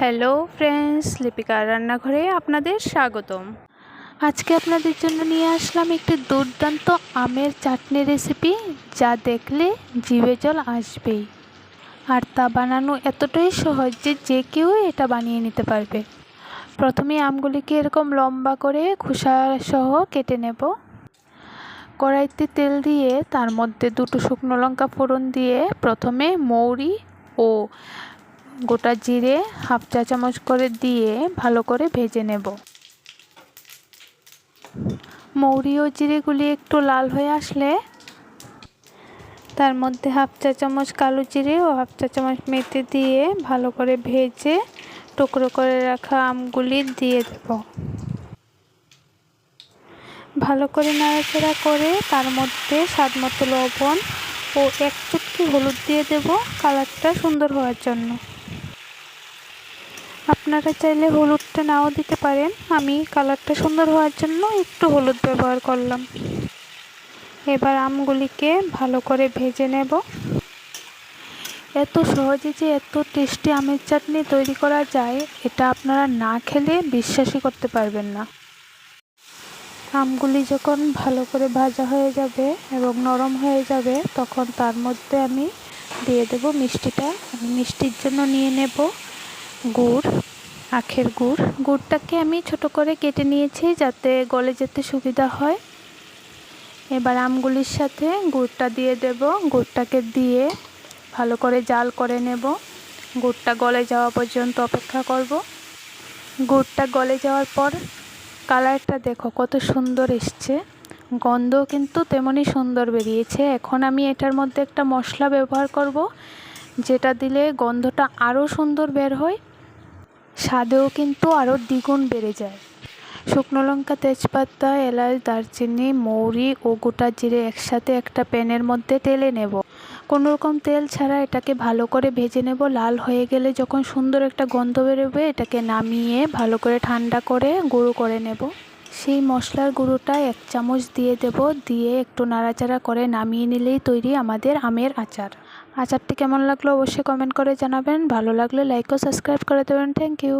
Hello friends লিপিকার রান্নাঘরে আপনাদের স্বাগতম। আজকে আপনাদের জন্য নিয়ে আসলাম একটি দুর্দান্ত আমের চাটনি রেসিপি যা দেখলে জিভে জল আসবেই। আর তা বানানো এতটাই সহজ যে যে কেউ এটা বানিয়ে নিতে পারবে। প্রথমে আমগুলিকে এরকম লম্বা করে খোসা সহ কেটে নেব। কড়াইতে তেল দিয়ে তার মধ্যে দুটো শুকনো লঙ্কা ফোড়ন দিয়ে প্রথমে মৌরি ও গোটা জিরে হাফ চা চামচ করে দিয়ে ভালো করে ভেজে নেব। মৌরি ও জিরেগুলি একটু লাল হয়ে আসলে তার মধ্যে হাফ চা চামচ কালো জিরে ও হাফ চা চামচ মেথি দিয়ে ভালো করে ভেজে টুকরো করে রাখা আমগুলি দিয়ে দেব। ভালো করে নাড়াচাড়া করে তার মধ্যে স্বাদ মতো লবণ ও এক চুটকি হলুদ দিয়ে দেব। কালারটা সুন্দর হওয়ার জন্য। আপনারা চাইলে হলুদটা নাও দিতে পারেন। আমি কালারটা সুন্দর হওয়ার জন্য একটু হলুদ ব্যবহার করলাম। এবার আমগুলিকে ভালো করে ভেজে নেব। এত সহজে যে এত টেস্টি আমের চাটনি তৈরি করা যায়, এটা আপনারা না খেলে বিশ্বাসই করতে পারবেন না। আমগুলি যখন ভালো করে ভাজা হয়ে যাবে এবং নরম হয়ে যাবে, তখন তার মধ্যে আমি দিয়ে দেব মিষ্টিটা। আমি মিষ্টির জন্য নিয়ে নেব। গুড়, আখের গুড়। গুড়টাকে আমি ছোট করে কেটে নিয়েছি যাতে গলে যেতে সুবিধা হয়। এবার আমগুলির সাথে গুড়টা দিয়ে দেব। গুড়টাকে দিয়ে ভালো করে জাল করে নেব। গুড়টা গলে যাওয়া পর্যন্ত অপেক্ষা করব। গুড়টা গলে যাওয়ার পর কালারটা দেখো কত সুন্দর এসছে। গন্ধ কিন্তু তেমনই সুন্দর বেরিয়েছে। এখন আমি এটার মধ্যে একটা মশলা ব্যবহার করব, যেটা দিলে গন্ধটা আরও সুন্দর বের হয়। স্বাদেও কিন্তু আরও দ্বিগুণ বেড়ে যায়। শুকনো লঙ্কা, তেজপাতা, এলাচ, দারচিনি, মৌরি ও গোটা জিরে একসাথে একটা প্যানের মধ্যে তেলে নেব। কোনো রকম তেল ছাড়া এটাকে ভালো করে ভেজে নেব। লাল হয়ে গেলে যখন সুন্দর একটা গন্ধ বেরোবে, এটাকে নামিয়ে ভালো করে ঠান্ডা করে গুঁড়ো করে নেব। সেই মশলার গুঁড়োটা এক চামচ দিয়ে দেব। দিয়ে একটু নাড়াচাড়া করে নামিয়ে নিলেই তৈরি আমাদের আমের আচার। আচারটি কেমন লাগল অবশ্যই কমেন্ট করে জানাবেন। ভালো লাগলে লাইক ও সাবস্ক্রাইব করে দেবেন। Thank you